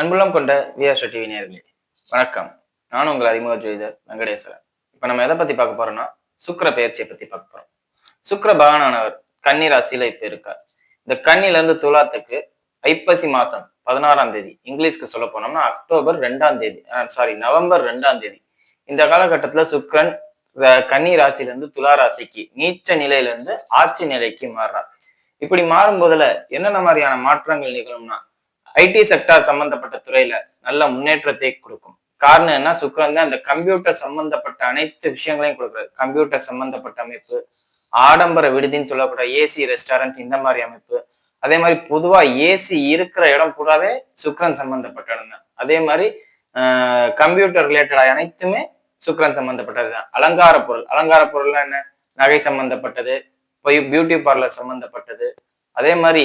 அன்புள்ளம் கொண்ட VR TV நேர்களே வணக்கம். நான் உங்கள் அறிமுக ஜோதிடர் வெங்கடேஸ்வரன். இப்ப நம்ம எதை பத்தி பார்க்க போறோம்னா சுக்கிர பெயர்ச்சியை பத்தி பார்க்க போறோம். சுக்கர பகவானவர் கன்னி ராசியில இப்ப இருக்கார். இந்த கன்னில இருந்து துலாத்துக்கு ஐப்பசி மாசம் பதினாறாம் தேதி இங்கிலீஷ்க்கு சொல்ல போனோம்னா அக்டோபர் ரெண்டாம் தேதி சாரி நவம்பர் ரெண்டாம் தேதி. இந்த காலகட்டத்துல சுக்கரன் கன்னி ராசியில இருந்து துலா ராசிக்கு நீச்ச நிலையில இருந்து ஆட்சி நிலைக்கு மாறுறார். இப்படி மாறும் போதுல என்னென்ன மாதிரியான மாற்றங்கள் நிகழும்னா ஐடி செக்டார் சம்பந்தப்பட்ட துறையில நல்ல முன்னேற்றத்தை கொடுக்கும். காரணம் என்ன? சுக்கரன் தான் அந்த கம்ப்யூட்டர் சம்பந்தப்பட்ட அனைத்து விஷயங்களையும் கொடுக்குறாரு. கம்ப்யூட்டர் சம்பந்தப்பட்ட அமைப்பு ஆடம்பர விடுதின்னு சொல்லக்கூடிய ஏசி ரெஸ்டாரண்ட் இந்த மாதிரி அமைப்பு. அதே மாதிரி பொதுவா ஏசி இருக்கிற இடம் கூடவே சுக்கரன் சம்பந்தப்பட்ட இடம் தான் அதே மாதிரி கம்ப்யூட்டர் ரிலேட்டட் அனைத்துமே சுக்கரன் சம்பந்தப்பட்டது தான். அலங்கார பொருள். அலங்கார பொருள்னா என்ன? நகை சம்பந்தப்பட்டது போய் பியூட்டி பார்லர் சம்பந்தப்பட்டது. அதே மாதிரி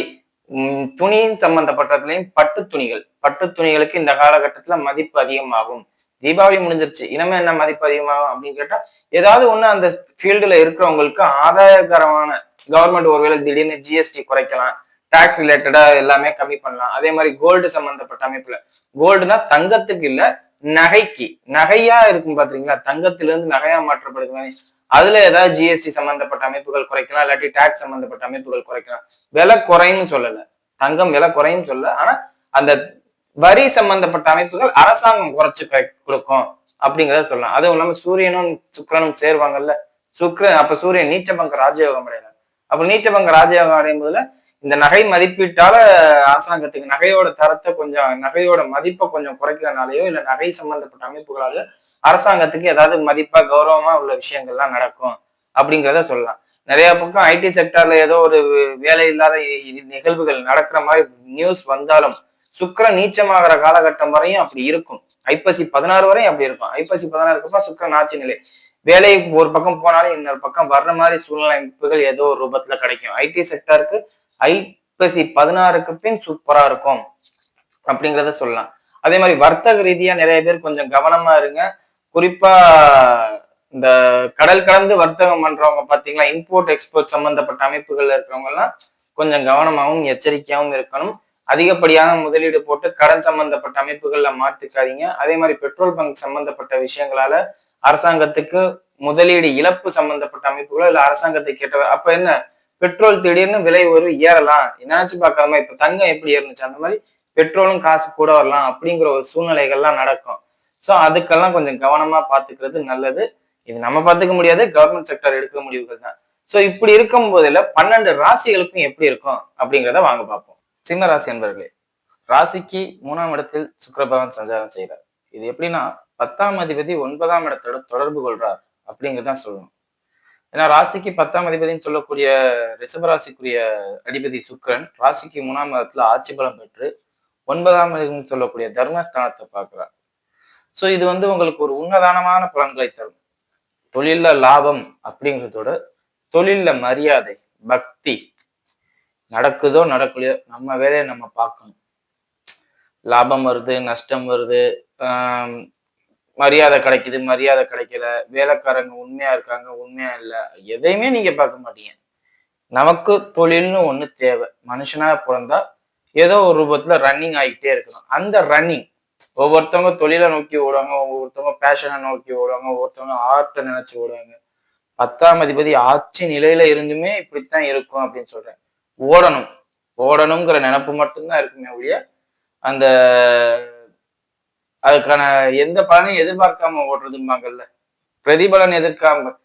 துணியின் சம்பந்தப்பட்டதுலையும் பட்டு துணிகள். பட்டு துணிகளுக்கு இந்த காலகட்டத்துல மதிப்பு அதிகமாகும். தீபாவளி முடிஞ்சிருச்சு. இனிமே என்ன மதிப்பு அதிகமாகும் அப்படின்னு கேட்டா ஏதாவது ஒண்ணு அந்த ஃபீல்டுல இருக்கிறவங்களுக்கு ஆதாயகரமான கவர்மெண்ட் ஒருவேளை திடீர்னு ஜிஎஸ்டி குறைக்கலாம். டாக்ஸ் ரிலேட்டடா எல்லாமே கம்மி பண்ணலாம். அதே மாதிரி கோல்டு சம்பந்தப்பட்ட அமைப்புல. கோல்டுனா தங்கத்துக்கு இல்ல நகைக்கு. நகையா இருக்கும் பாத்தீங்களா? தங்கத்துல இருந்து நகையா மாற்றப்படுது மாதிரி. அதுல ஏதாவது ஜிஎஸ்டி சம்பந்தப்பட்ட அமைப்புகள் குறைக்கலாம் இல்லாட்டி டாக்ஸ் சம்பந்தப்பட்ட அமைப்புகள் குறைக்கலாம். விலை குறையும் சொல்லல. தங்கம் விலை குறையும் சொல்லல. ஆனா அந்த வரி சம்பந்தப்பட்ட அமைப்புகள் அரசாங்கம் குறைச்சு கொடுக்கும் அப்படிங்கிறத சொல்லலாம். அதுவும் இல்லாம சூரியனும் சுக்கிரனும் சேருவாங்கல்ல. சுக்கிரன் அப்ப சூரியன் நீச்சபங்க ராஜயோகம் அடைகிறார். அப்ப நீச்சபங்க ராஜயோகம் அடையும் போதுல இந்த நகை மதிப்பீட்டால அரசாங்கத்துக்கு நகையோட தரத்தை கொஞ்சம் நகையோட மதிப்பை கொஞ்சம் குறைக்கிறனாலேயோ இல்ல நகை சம்பந்தப்பட்ட அமைப்புகளாலயோ அரசாங்கத்துக்கு ஏதாவது மதிப்பா கௌரவமா உள்ள விஷயங்கள்லாம் நடக்கும் அப்படிங்கிறத சொல்லலாம். நிறைய பக்கம் ஐடி செக்டர்ல ஏதோ ஒரு வேலை இல்லாத நிகழ்வுகள் நடக்கிற மாதிரி நியூஸ் வந்தாலும் சுக்கிரன் நீச்சமாகிற காலகட்டம் வரையும் அப்படி இருக்கும். ஐப்பசி பதினாறு வரையும் அப்படி இருக்கும். ஐப்பசி பதினாறுக்கு அப்புறம் சுக்கிரன் ஆட்சி நிலை. வேலை ஒரு பக்கம் போனாலும் இன்னொரு பக்கம் வர்ற மாதிரி சூழ்நிலை அமைப்புகள் ஏதோ ஒரு ரூபத்துல கிடைக்கும். ஐடி செக்டருக்கு ஐப்பசி பதினாறுக்கு பின் சூப்பரா இருக்கும் அப்படிங்கிறத சொல்லலாம். அதே மாதிரி வர்த்தக ரீதியா நிறைய பேர் கொஞ்சம் கவனமா இருங்க. குறிப்பா இந்த கடல் கடந்து வர்த்தகம் பண்றவங்க பாத்தீங்களா இம்போர்ட் எக்ஸ்போர்ட் சம்பந்தப்பட்ட அமைப்புகள்ல இருக்கிறவங்க எல்லாம் கொஞ்சம் கவனமாகவும் எச்சரிக்கையாகவும் இருக்கணும். அதிகப்படியான முதலீடு போட்டு கடன் சம்பந்தப்பட்ட அமைப்புகள்ல மாத்திக்காதீங்க அதே மாதிரி பெட்ரோல் பங்க் சம்பந்தப்பட்ட விஷயங்களால அரசாங்கத்துக்கு முதலீடு இழப்பு சம்பந்தப்பட்ட அமைப்புகளோ இல்ல அரசாங்கத்துக்கு கேட்ட அப்ப என்ன? பெட்ரோல் திடீர்னு விலை ஒரு ஏறலாம். என்னாச்சு பார்க்காம இப்ப தங்கம் எப்படி ஏறுனுச்சு? அந்த மாதிரி பெட்ரோலும் காசு கூட வரலாம் அப்படிங்கிற ஒரு சூழ்நிலைகள்லாம் நடக்கும். ஸோ அதுக்கெல்லாம் கொஞ்சம் கவனமா பார்த்துக்கிறது நல்லது. இது நம்ம பார்த்துக்க முடியாது கவர்மெண்ட் செக்டர் எடுக்கிற முடிவுகள் தான். ஸோ இப்படி இருக்கும் போதில் பன்னெண்டு ராசிகளுக்கும் எப்படி இருக்கும் அப்படிங்கிறத வாங்க பார்ப்போம். சிம்ம ராசி என்பர்களே ராசிக்கு மூணாம் இடத்தில் சுக்கிரபவன் சஞ்சாரம் செய்கிறார் இது எப்படின்னா பத்தாம் அதிபதி ஒன்பதாம் இடத்தோட தொடர்பு கொள்றார் அப்படிங்கிறதான் சொல்லணும். ஏன்னா ராசிக்கு பத்தாம் அதிபதினு சொல்லக்கூடிய ரிஷபராசிக்குரிய அதிபதி சுக்கிரன் ராசிக்கு மூணாம் இடத்துல ஆட்சி பலம் பெற்று ஒன்பதாம் அதிபதினு சொல்லக்கூடிய தர்மஸ்தானத்தை பார்க்கிறார். ஸோ இது வந்து உங்களுக்கு ஒரு உன்னதானமான பலன்களை தரும். தொழில்ல லாபம் அப்படிங்கிறதோட தொழில்ல மரியாதை பக்தி நடக்குதோ நடக்கலையோ நம்ம வேலையை நம்ம பார்க்கணும். லாபம் வருது நஷ்டம் வருது மரியாதை கிடைக்குது மரியாதை கிடைக்கல வேலைக்காரங்க உண்மையா இருக்காங்க உண்மையா இல்லை எதையுமே நீங்க பார்க்க மாட்டீங்க. நமக்கு தொழில்னு ஒண்ணு தேவை. மனுஷனா பிறந்தா ஏதோ ஒரு ரூபத்துல ரன்னிங் ஆகிட்டே இருக்கணும். அந்த ரன்னிங் ஒவ்வொருத்தவங்க தொழிலை நோக்கி ஓடுவாங்க ஒவ்வொருத்தவங்க பேஷனை நோக்கி ஓடுவாங்க ஒவ்வொருத்தவங்க ஆர்ட்டை நினைச்சு ஓடுவாங்க. பத்தாம் அதிபதி ஆட்சி நிலையில இருந்துமே இப்படித்தான் இருக்கும் அப்படின்னு சொல்றேன். ஓடணும். ஓடணுங்கிற நினப்பு மட்டும்தான் இருக்குமே ஒழிய அந்த அதுக்கான எந்த பலனையும் எதிர்பார்க்காம ஓடுறதும்பாங்கல்ல. பிரதிபலன் எதிர்க்காம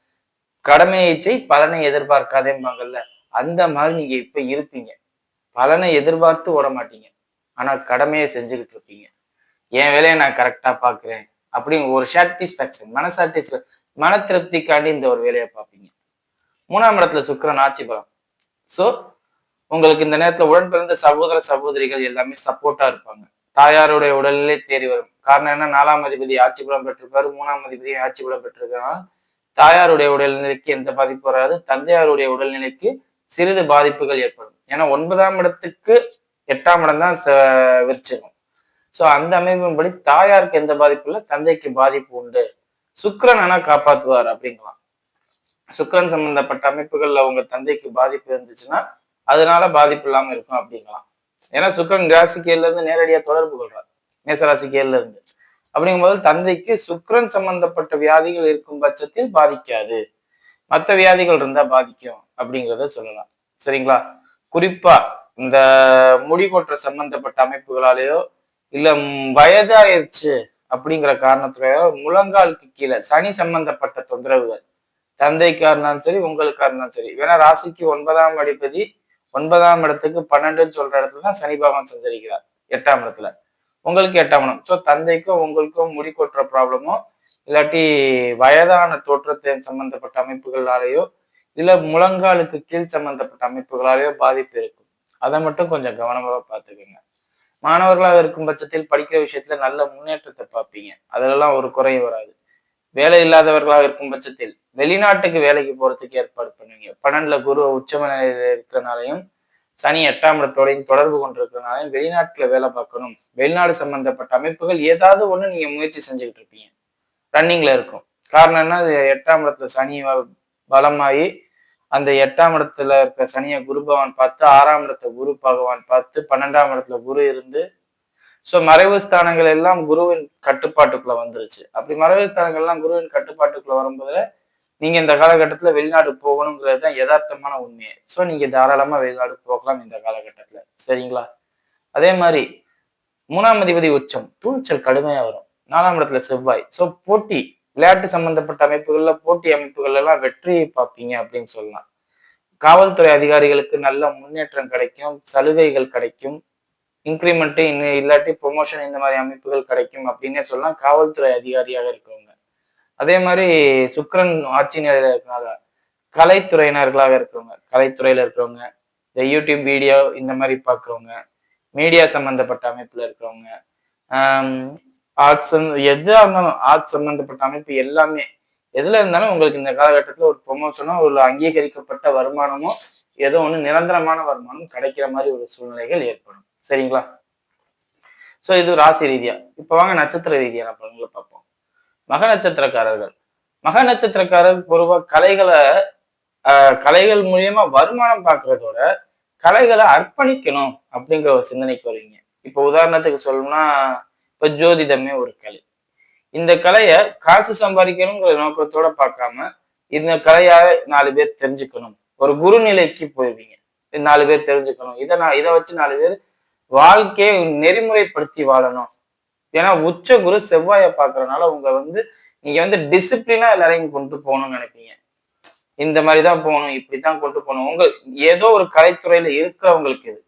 கடமையை செய் பலனை எதிர்பார்க்காதேம்பாங்கல்ல. அந்த மாதிரி நீங்க இப்ப இருப்பீங்க. பலனை எதிர்பார்த்து ஓட மாட்டீங்க ஆனா கடமையை செஞ்சுக்கிட்டு இருப்பீங்க. என் வேலையை நான் கரெக்டா பாக்குறேன் அப்படின்னு ஒரு சாட்டிஸ்ஃபேக்ஷன் மன சாட்டிஸ்ஃபேக் மன திருப்திக்காண்டி இந்த ஒரு வேலையை பார்ப்பீங்க. மூணாம் இடத்துல சுக்கரன் ஆட்சி பலம். ஸோ உங்களுக்கு இந்த நேரத்தில் உடன் பிறந்த சகோதர சகோதரிகள் எல்லாமே சப்போர்ட்டா இருப்பாங்க. தாயாருடைய உடலிலே தேறி வரும். காரணம் என்ன? நாலாம் அதிபதி ஆட்சி பலம் பெற்றிருப்பாரு மூணாம் அதிபதி ஆட்சி பலம் பெற்றிருக்காங்க. தாயாருடைய உடல்நிலைக்கு எந்த பாதிப்பு வராது. தந்தையாருடைய உடல்நிலைக்கு சிறிது பாதிப்புகள் ஏற்படும். ஏன்னா ஒன்பதாம் இடத்துக்கு எட்டாம் இடம் தான் விருச்சிகம். ஸோ அந்த அமைப்பின்படி தாயாருக்கு எந்த பாதிப்பு இல்லை தந்தைக்கு பாதிப்பு உண்டு. சுக்கரன் ஆனா காப்பாத்துவார் அப்படிங்கலாம். சுக்கரன் சம்பந்தப்பட்ட அமைப்புகள்ல உங்க தந்தைக்கு பாதிப்பு இருந்துச்சுன்னா அதனால பாதிப்பு இல்லாம இருக்கும் அப்படிங்கலாம். ஏன்னா சுக்கரன் ராசிக்கையில இருந்து நேரடியா தொடர்பு கொள்றார். மேசராசிக்கு இருந்து. அப்படிங்கும்போது தந்தைக்கு சுக்கரன் சம்பந்தப்பட்ட வியாதிகள் இருக்கும் பட்சத்தில் பாதிக்காது. மற்ற வியாதிகள் இருந்தா பாதிக்கும் அப்படிங்கிறத சொல்லலாம். சரிங்களா? குறிப்பா இந்த முடி கொட்டுற சம்பந்தப்பட்ட அமைப்புகளாலேயோ இல்ல வயதாயிருச்சு அப்படிங்கிற காரணத்துலயோ முழங்காலுக்கு கீழே சனி சம்பந்தப்பட்ட தொந்தரவுகள். தந்தைக்கா இருந்தாலும் சரி உங்களுக்கா இருந்தாலும் சரி. ஏன்னா ராசிக்கு ஒன்பதாம் அடிப்பதி ஒன்பதாம் இடத்துக்கு பன்னெண்டுன்னு சொல்ற இடத்துல தான் சனி பகவான் சஞ்சரிக்கிறார் எட்டாம் இடத்துல. உங்களுக்கு எட்டாம் இடம். ஸோ தந்தைக்கும் உங்களுக்கும் முடி கொட்டுற ப்ராப்ளமோ இல்லாட்டி வயதான தோற்றத்தை சம்பந்தப்பட்ட அமைப்புகளாலேயோ இல்ல முழங்காலுக்கு கீழ் சம்பந்தப்பட்ட அமைப்புகளாலேயோ பாதிப்பு இருக்கும். அதை மட்டும் கொஞ்சம் கவனமாக பார்த்துக்கோங்க. மாணவர்களாக இருக்கும் பட்சத்தில் படிக்கிற விஷயத்துல நல்ல முன்னேற்றத்தை பார்ப்பீங்க. அதிலெல்லாம் ஒரு குறை வராது. வேலை இல்லாதவர்களாக இருக்கும் பட்சத்தில் வெளிநாட்டுக்கு வேலைக்கு போறதுக்கு ஏற்பாடு பண்ணுவீங்க. பன்னெண்டுல குரு உச்சம நிலையில இருக்கிறனாலையும் சனி எட்டாம் இடத்தோடையும் தொடர்பு கொண்டிருக்கிறனாலையும் வெளிநாட்டுல வேலை பார்க்கணும். வெளிநாடு சம்பந்தப்பட்ட அமைப்புகள் ஏதாவது ஒண்ணு நீங்க முயற்சி செஞ்சுக்கிட்டு இருப்பீங்க. ரன்னிங்ல இருக்கும். காரணம் என்ன? எட்டாம் இடத்துல சனி வ- பலமாயி அந்த எட்டாம் இடத்துல இருக்க சனியை குரு பகவான் பார்த்து ஆறாம் இடத்துல குரு பகவான் பார்த்து பன்னெண்டாம் இடத்துல குரு இருந்து ஸோ மறைவு ஸ்தானங்கள் எல்லாம் குருவின் கட்டுப்பாட்டுக்குள்ள வந்துருச்சு. அப்படி மறைவு ஸ்தானங்கள் எல்லாம் குருவின் கட்டுப்பாட்டுக்குள்ள வரும்போதுல நீங்க இந்த காலகட்டத்துல வெளிநாடு போகணுங்கிறது தான் யதார்த்தமான உண்மையை. ஸோ நீங்க தாராளமா வெளிநாடு போகலாம் இந்த காலகட்டத்துல. சரிங்களா? அதே மாதிரி மூணாம் அதிபதி உச்சம் துணிச்சல் கடுமையா வரும். நாலாம் இடத்துல செவ்வாய். ஸோ போட்டி விளையாட்டு சம்பந்தப்பட்ட அமைப்புகள்ல போட்டி அமைப்புகள் எல்லாம் வெற்றியை பார்ப்பீங்க அப்படின்னு சொல்லலாம். காவல்துறை அதிகாரிகளுக்கு நல்ல முன்னேற்றம் கிடைக்கும் சலுகைகள் கிடைக்கும். இன்க்ரிமெண்ட் இல்லாட்டி ப்ரொமோஷன் இந்த மாதிரி அமைப்புகள் கிடைக்கும் அப்படின்னே சொல்லலாம். காவல்துறை அதிகாரியாக இருக்கிறவங்க. அதே மாதிரி சுக்ரன் ஆட்சி நிலையில கலைத்துறையினர்களாக இருக்கிறவங்க. கலைத்துறையில இருக்கிறவங்க இந்த யூடியூப் வீடியோ இந்த மாதிரி பார்க்குறவங்க மீடியா சம்பந்தப்பட்ட அமைப்பில் இருக்கிறவங்க ஆர்ட்ஸ் எதா இருந்தாலும் ஆர்ட்ஸ் சம்மந்தப்பட்ட அமைப்பு எல்லாமே எதுல இருந்தாலும் உங்களுக்கு இந்த காலகட்டத்தில் ஒரு ப்ரொமோஷனோ ஒரு அங்கீகரிக்கப்பட்ட வருமானமோ ஏதோ ஒன்று நிரந்தரமான வருமானம் கிடைக்கிற மாதிரி ஒரு சூழ்நிலைகள் ஏற்படும். சரிங்களா? ஸோ இது ராசி ரீதியா. இப்போ வாங்க நட்சத்திர ரீதியான பலன்களை பார்ப்போம். மக நட்சத்திரக்காரர்கள். மக நட்சத்திரக்காரர் பொதுவாக கலைகளை ஆஹ், கலைகள் மூலியமா வருமானம் பார்க்கறதோட கலைகளை அர்ப்பணிக்கணும் அப்படிங்கிற ஒரு சிந்தனைக்கு வருவீங்க. இப்போ உதாரணத்துக்கு சொல்லணும்னா இப்போ ஜோதிடமே ஒரு கலை. இந்த கலையை காசு சம்பாதிக்கணுங்கிற நோக்கத்தோட பார்க்காம இந்த கலையாக நாலு பேர் தெரிஞ்சுக்கணும். ஒரு குரு நிலைக்கு போயிருவீங்க நாலு பேர் தெரிஞ்சுக்கணும். இதை நான் இதை வச்சு நாலு பேர் வாழ்க்கையை நெறிமுறைப்படுத்தி வாழணும். ஏன்னா உச்ச குரு செவ்வாயை பார்க்கறனால உங்க வந்து நீங்க வந்து டிசிப்ளினா எல்லாரையும் கொண்டு போகணும்னு நினைப்பீங்க. இந்த மாதிரி தான் போகணும் இப்படித்தான் கொண்டு போகணும். உங்க ஏதோ ஒரு கலைத்துறையில இருக்கிறவங்களுக்கு இது.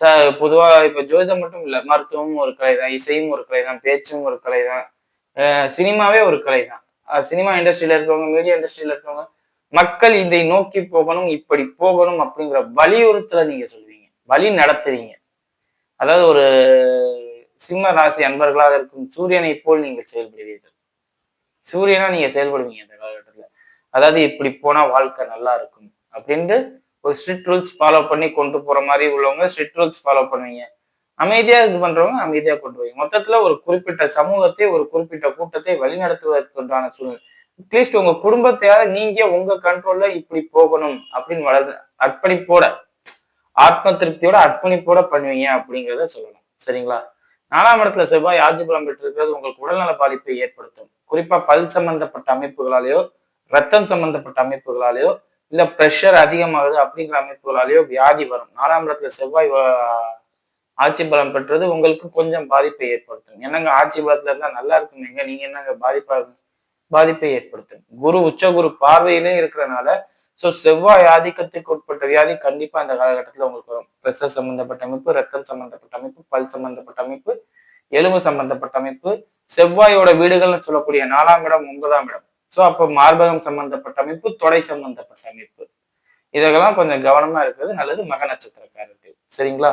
ச பொதுவா இப்போ ஜோதிடம் மட்டும் இல்ல மருத்துவமும் ஒரு கலை தான் இசையும் ஒரு கலை தான் பேச்சும் ஒரு கலை தான் சினிமாவே ஒரு கலை தான் சினிமா இண்டஸ்ட்ரியில இருக்கவங்க மீடியா இண்டஸ்ட்ரியில இருக்கவங்க மக்கள் இதை நோக்கி போகணும் இப்படி போகணும் அப்படிங்கிற வலியுறுத்தல நீங்க சொல்லுவீங்க. வழி நடத்துவீங்க அதாவது ஒரு சிம்ம ராசி அன்பர்களாக இருக்கும் சூரியனை போல் நீங்கள் செயல்படுவீர்கள். சூரியனா நீங்க செயல்படுவீங்க இந்த காலகட்டத்துல. அதாவது இப்படி போனா வாழ்க்கை நல்லா இருக்கும் அப்படின்ட்டு ஒரு ஸ்ட்ரிக்ட் ரூல்ஸ் ஃபாலோ பண்ணி கொண்டு போற மாதிரி உள்ளவங்க ஸ்ட்ரிக்ட் ரூல்ஸ் ஃபாலோ பண்ணுவீங்க. அமைதியா இது பண்றவங்க அமைதியா கொண்டு போய் மொத்தத்துல ஒரு குறிப்பிட்ட சமூகத்தை ஒரு குறிப்பிட்ட கூட்டத்தை வழிநடத்துவதற்கு உண்டான சூழ்நிலை அட்லீஸ்ட் உங்க குடும்பத்தையாவது நீங்க உங்க கண்ட்ரோல்ல இப்படி போகணும் அப்படின்னு வளர்ந்து அர்ப்பணிப்போட ஆத்ம திருப்தியோட அர்ப்பணிப்போட பண்ணுவீங்க அப்படிங்கிறத சொல்லலாம் சரிங்களா? நாலாம் இடத்துல செவ்வாய் ஆட்சி பலம் பெற்றிருக்கிறது உங்களுக்கு உடல்நல பாதிப்பை ஏற்படுத்தும். குறிப்பா பல் சம்பந்தப்பட்ட அமைப்புகளாலேயோ ரத்தம் சம்பந்தப்பட்ட அமைப்புகளாலேயோ இல்ல ப்ரெஷர் அதிகமாகுது அப்படிங்கிற அமைப்புகளாலேயோ வியாதி வரும். நாலாம் இடத்துல செவ்வாய் ஆட்சி பலம் பெற்றது உங்களுக்கு கொஞ்சம் பாதிப்பை ஏற்படுத்தும். என்னங்க ஆட்சி பலத்துல இருந்தா நல்லா இருக்குமேங்க? நீங்க என்னங்க பாதிப்பா பாதிப்பை ஏற்படுத்தும்? குரு உச்ச குரு பார்வையிலே இருக்கிறனால சோ செவ்வாய் ஆதிக்கத்துக்கு உட்பட்ட வியாதி கண்டிப்பா அந்த காலகட்டத்துல உங்களுக்கு வரும். பிரஷர் சம்பந்தப்பட்ட அமைப்பு ரத்தம் சம்பந்தப்பட்ட அமைப்பு பல் சம்பந்தப்பட்ட அமைப்பு எலும்பு சம்பந்தப்பட்ட அமைப்பு செவ்வாயோட வீடுகள்னு சொல்லக்கூடிய நாலாம் இடம் ஒன்பதாம் இடம். சோ அப்போ மார்பகம் சம்பந்தப்பட்ட அமைப்பு தொடை சம்பந்தப்பட்ட அமைப்பு. இதெல்லாம் கொஞ்சம் கவனமா இருக்கிறது நல்லது மக நட்சத்திரக்காரர்கள். சரிங்களா?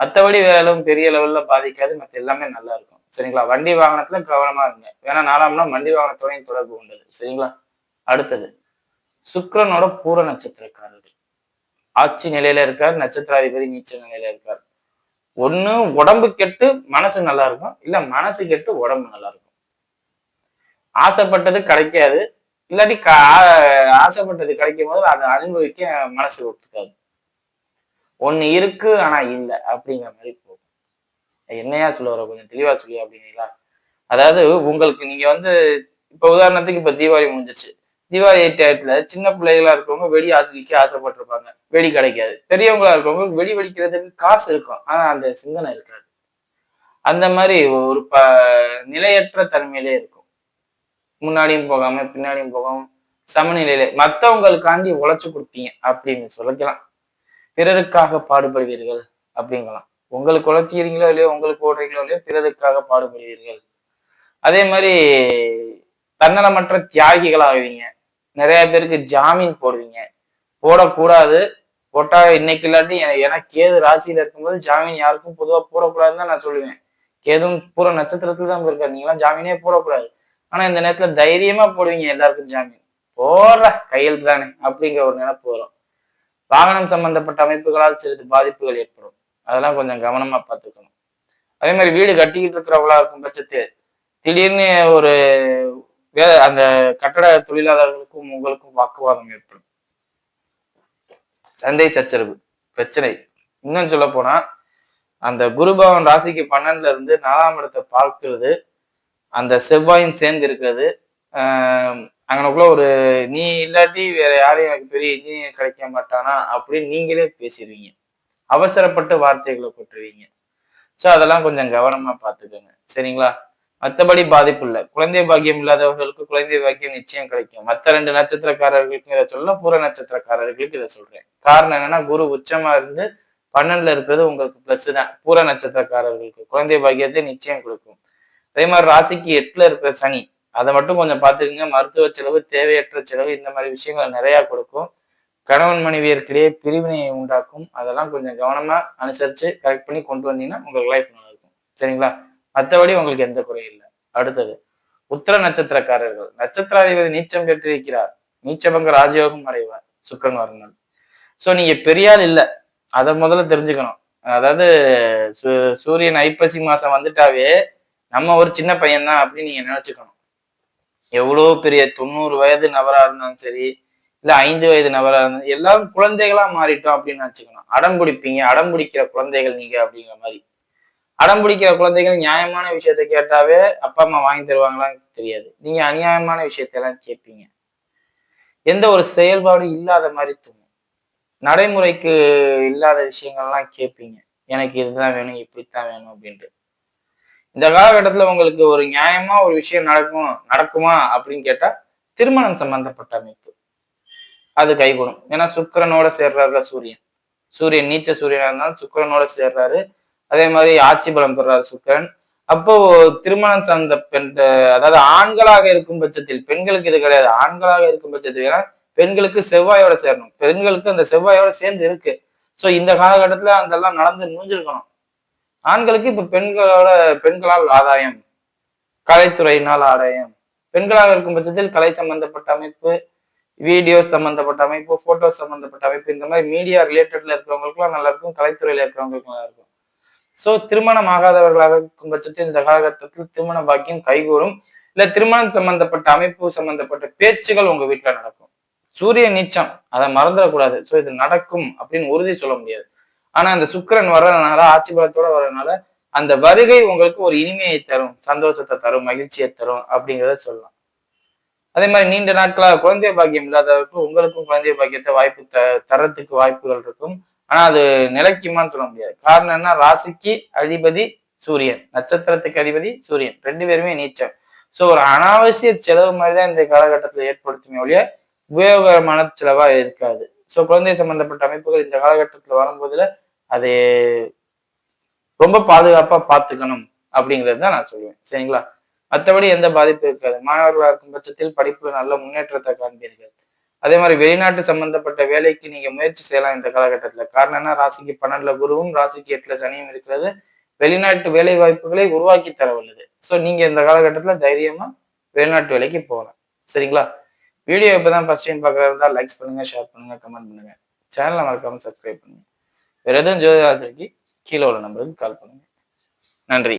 மற்றபடி வேற எதுவும் பெரிய லெவல்ல பாதிக்காது மத்த எல்லாமே நல்லா இருக்கும். சரிங்களா? வண்டி வாகனத்துல கவனமா இருங்க. ஏன்னா நாலாம்னா வண்டி வாகனத்தோடையும் தொடர்பு உண்டது. சரிங்களா? அடுத்தது சுக்கரனோட பூர நட்சத்திரக்காரர்கள். ஆட்சி நிலையில இருக்கார் நட்சத்திராதிபதி நீச்ச நிலையில இருக்கார். ஒண்ணு உடம்பு கெட்டு மனசு நல்லா இருக்கும். இல்ல மனசு கெட்டு உடம்பு நல்லா இருக்கும். ஆசைப்பட்டது கிடைக்காது. இல்லாட்டி கா- ஆசைப்பட்டது கிடைக்கும் போது அதை அனுபவிக்க மனசு ஒத்துக்காது. ஒண்ணு இருக்கு ஆனா இல்லை அப்படிங்கிற மாதிரி போகும். என்னையா சொல்ல வர கொஞ்சம் தெளிவா சொல்லி அப்படிங்களா அதாவது உங்களுக்கு நீங்க வந்து இப்ப உதாரணத்துக்கு இப்ப தீபாவளி முடிஞ்சிச்சு தீபாவளி டயத்துல சின்ன பிள்ளைகளா இருக்கவங்க வெடி ஆசிரிக்க ஆசைப்பட்டிருப்பாங்க. வெடி கிடைக்காது. பெரியவங்களா இருக்கவங்க வெடி வெடிக்கிறதுக்கு காசு இருக்கும். ஆனா அந்த சிந்தனை இருக்காது. அந்த மாதிரி ஒரு ப நிலையற்ற தன்மையிலே இருக்கும். முன்னாடியும் போகாம பின்னாடியும் போகாம சமநிலையில மத்தவங்களுக்காண்டி உழைச்சு கொடுப்பீங்க அப்படின்னு சொல்லிக்கலாம். பிறருக்காக பாடுபடுவீர்கள் அப்படிங்கலாம். உங்களுக்கு உழைச்சிக்கிறீங்களோ இல்லையோ உங்களுக்கு ஓடுறீங்களோ இல்லையோ பிறருக்காக பாடுபடுவீர்கள். அதே மாதிரி தன்னலமற்ற தியாகிகள் ஆகுவீங்க நிறைய பேருக்கு ஜாமீன் போடுவீங்க. போடக்கூடாது. போட்டா இன்னைக்கு இல்லாட்டி ஏன்னா கேது ராசியில இருக்கும்போது ஜாமீன் யாருக்கும் பொதுவா போடக்கூடாதுன்னு தான் நான் சொல்லுவேன். கேதும் பூர நட்சத்திரத்துல தான் இருக்காரு நீங்களாம் ஜாமீனே போடக்கூடாது. ஆனா இந்த நேரத்துல தைரியமா போடுவீங்க எல்லாருக்கும் ஜாமீன். போடுற கையெழுத்து தானே அப்படிங்கிற ஒரு நினைப்பு வரும். வாகனம் சம்பந்தப்பட்ட அமைப்புகளால் சிறிது பாதிப்புகள் ஏற்படும். அதெல்லாம் கொஞ்சம் கவனமா பார்த்துக்கணும். அதே மாதிரி வீடு கட்டிக்கிட்டு இருக்கிறவங்களா இருக்கும் பட்சத்தில் திடீர்னு ஒரு வே அந்த கட்டட தொழிலாளர்களுக்கும் உங்களுக்கும் வாக்குவாதம் ஏற்படும். சந்தை சச்சரவு பிரச்சனை. இன்னும் சொல்ல போனா அந்த குருபவன் ராசிக்கு பன்னெண்டுல இருந்து நாலாம் இடத்தை பார்க்கிறது அந்த செவ்வாயும் சேர்ந்து இருக்கிறது. அங்கனக்குள்ள ஒரு நீ இல்லாட்டி வேற யாரும் எனக்கு பெரிய இன்ஜினியர் கிடைக்க மாட்டானா? அப்படின்னு நீங்களே பேசிடுவீங்க அவசரப்பட்டு வார்த்தைகளை போட்டுருவீங்க. ஸோ அதெல்லாம் கொஞ்சம் கவனமா பார்த்துக்கோங்க சரிங்களா? மற்றபடி பாதிப்பு இல்லை. குழந்தை பாக்கியம் இல்லாதவர்களுக்கு குழந்தை பாக்கியம் நிச்சயம் கிடைக்கும். மற்ற ரெண்டு நட்சத்திரக்காரர்களுக்கு இதை சொல்ல பூர நட்சத்திரக்காரர்களுக்கு இதை சொல்றேன். காரணம் என்னன்னா குரு உச்சமா இருந்து பன்னெண்டுல இருக்கிறது உங்களுக்கு பிளஸ் தான். பூர நட்சத்திரக்காரர்களுக்கு குழந்தை பாக்கியத்தை நிச்சயம் கொடுக்கும். அதே மாதிரி ராசிக்கு எட்டுல இருக்கிற சனி அதை மட்டும் கொஞ்சம் பார்த்துக்கோங்க. மருத்துவ செலவு தேவையற்ற செலவு இந்த மாதிரி விஷயங்களை நிறையா கொடுக்கும். கணவன் மனைவியர்களிடையே பிரிவினையை உண்டாக்கும். அதெல்லாம் கொஞ்சம் கவனமா அனுசரிச்சு கரெக்ட் பண்ணி கொண்டு வந்தீங்கன்னா உங்களுக்கு லைஃப் நல்லா இருக்கும். சரிங்களா? மற்றபடி உங்களுக்கு எந்த குறையும் இல்லை. அடுத்தது உத்தர நட்சத்திரக்காரர்கள். நட்சத்திராதிபதி நீச்சம் பெற்றிருக்கிறார் நீச்சபங்க ராஜயோகம் அடைவார். சுக்கரன் வரணும் ஸோ நீங்க பெரியால் இல்லை. அதை முதல்ல தெரிஞ்சுக்கணும். அதாவது சூரியன் ஐப்பசி மாசம் வந்துட்டாவே நம்ம ஒரு சின்ன பையன் தான் அப்படின்னு நீங்க நினைச்சுக்கணும். எவ்வளோ பெரிய தொண்ணூறு வயது நபரா இருந்தாலும் சரி இல்ல ஐந்து வயது நபரா இருந்தாலும் எல்லாரும் குழந்தைகளா மாறிட்டோம் அப்படின்னு நினைச்சுக்கணும். அடம் பிடிப்பீங்க அடம் பிடிக்கிற குழந்தைகள் நீங்க அப்படிங்கிற மாதிரி. அடம் பிடிக்கிற குழந்தைகள் நியாயமான விஷயத்த கேட்டாவே அப்பா அம்மா வாங்கி தருவாங்களான்னு தெரியாது. நீங்க அநியாயமான விஷயத்தெல்லாம் கேட்பீங்க. எந்த ஒரு செயல்பாடும் இல்லாத மாதிரி தூங்கும் நடைமுறைக்கு இல்லாத விஷயங்கள்லாம் கேட்பீங்க. எனக்கு இதுதான் வேணும் இப்படித்தான் வேணும் அப்படின்ட்டு. இந்த காலகட்டத்தில் உங்களுக்கு ஒரு நியாயமா ஒரு விஷயம் நடக்கும் நடக்குமா அப்படின்னு கேட்டா திருமணம் சம்பந்தப்பட்ட அமைப்பு. அது கைகூடும். ஏன்னா சுக்கரனோட சேர்றாருல சூரியன். சூரியன் நீச்ச சூரியனா இருந்தாலும் சுக்கரனோட சேர்றாரு. அதே மாதிரி ஆட்சி பலம் பெறாரு சுக்கரன். அப்போ திருமணம் சார்ந்த பெண் அதாவது ஆண்களாக இருக்கும் பட்சத்தில் பெண்களுக்கு இது கிடையாது. ஆண்களாக இருக்கும் பட்சத்தில் ஏன்னா பெண்களுக்கு செவ்வாயோட சேரணும். பெண்களுக்கு அந்த செவ்வாயோட சேர்ந்து இருக்கு. ஸோ இந்த காலகட்டத்தில் அதெல்லாம் நடந்து முடிஞ்சிருக்கணும். ஆண்களுக்கு இப்ப பெண்களோட பெண்களால் ஆதாயம் கலைத்துறையினால் ஆதாயம். பெண்களாக இருக்கும் பட்சத்தில் கலை சம்பந்தப்பட்ட அமைப்பு வீடியோ சம்பந்தப்பட்ட அமைப்பு போட்டோ சம்பந்தப்பட்ட அமைப்பு இந்த மாதிரி மீடியா ரிலேட்டட்ல இருக்கிறவங்களுக்குலாம் நல்லா இருக்கும் கலைத்துறையில இருக்கிறவங்களுக்கு நல்லா இருக்கும். சோ திருமணம் ஆகாதவர்களாக இருக்கும் பட்சத்தில் இந்த காலகட்டத்தில் திருமண பாக்கியம் கைகூறும் இல்ல திருமணம் சம்பந்தப்பட்ட அமைப்பு சம்பந்தப்பட்ட பேச்சுகள் உங்க வீட்டுல நடக்கும். சூரிய நீச்சம் அதை மறந்துடக்கூடாது. சோ இது நடக்கும் அப்படின்னு உறுதி சொல்ல முடியாது. ஆனா அந்த சுக்கரன் வர்றதுனால ஆட்சி பலத்தோட வர்றதுனால அந்த வருகை உங்களுக்கு ஒரு இனிமையை தரும் சந்தோஷத்தை தரும் மகிழ்ச்சியை தரும் அப்படிங்கிறத சொல்லலாம். அதே மாதிரி நீண்ட நாட்களாக குழந்தை பாக்கியம் இல்லாதவருக்கு உங்களுக்கும் குழந்தை பாக்கியத்தை வாய்ப்பு த தரத்துக்கு வாய்ப்புகள் இருக்கும். ஆனா அது நிலைக்குமான்னு சொல்ல முடியாது. காரணம் என்ன ராசிக்கு அதிபதி சூரியன் நட்சத்திரத்துக்கு அதிபதி சூரியன். ரெண்டு பேருமே நீச்சம். ஸோ ஒரு அனாவசிய செலவு மாதிரிதான் இந்த காலகட்டத்தில் ஏற்படுத்துமே ஒழிய உபயோகமான செலவா இருக்காது. ஸோ குழந்தை சம்பந்தப்பட்ட அமைப்புகள் இந்த காலகட்டத்தில் வரும்போதுல அது ரொம்ப பாதுகாப்பா பார்த்துக்கணும் அப்படிங்கிறது தான் நான் சொல்லுவேன். சரிங்களா? மற்றபடி எந்த பாதிப்பும் இருக்காது. மாணவர்களாக இருக்கும் பட்சத்தில் படிப்புல நல்ல முன்னேற்றத்தை காண்பீர்கள். அதே மாதிரி வெளிநாட்டு சம்பந்தப்பட்ட வேலைக்கு நீங்க முயற்சி செய்யலாம் இந்த காலகட்டத்துல. காரணம் என்ன? ராசிக்கு பன்னெண்டுல குருவும் ராசிக்கு எட்டுல சனியும் இருக்கிறது. வெளிநாட்டு வேலை வாய்ப்புகளை உருவாக்கி தர உள்ளது. ஸோ நீங்க இந்த காலகட்டத்துல தைரியமா வெளிநாட்டு வேலைக்கு போகலாம். சரிங்களா? வீடியோ இப்போதான் ஃபர்ஸ்ட் டைம் பார்க்குறதா லைக்ஸ் பண்ணுங்க ஷேர் பண்ணுங்க கமெண்ட் பண்ணுங்க. சேனலை மறக்காம சப்ஸ்கிரைப் பண்ணுங்க. வேற எதுவும் ஜோதிராஜருக்கு கீழே உள்ள நம்பருக்கு கால் பண்ணுங்க. நன்றி.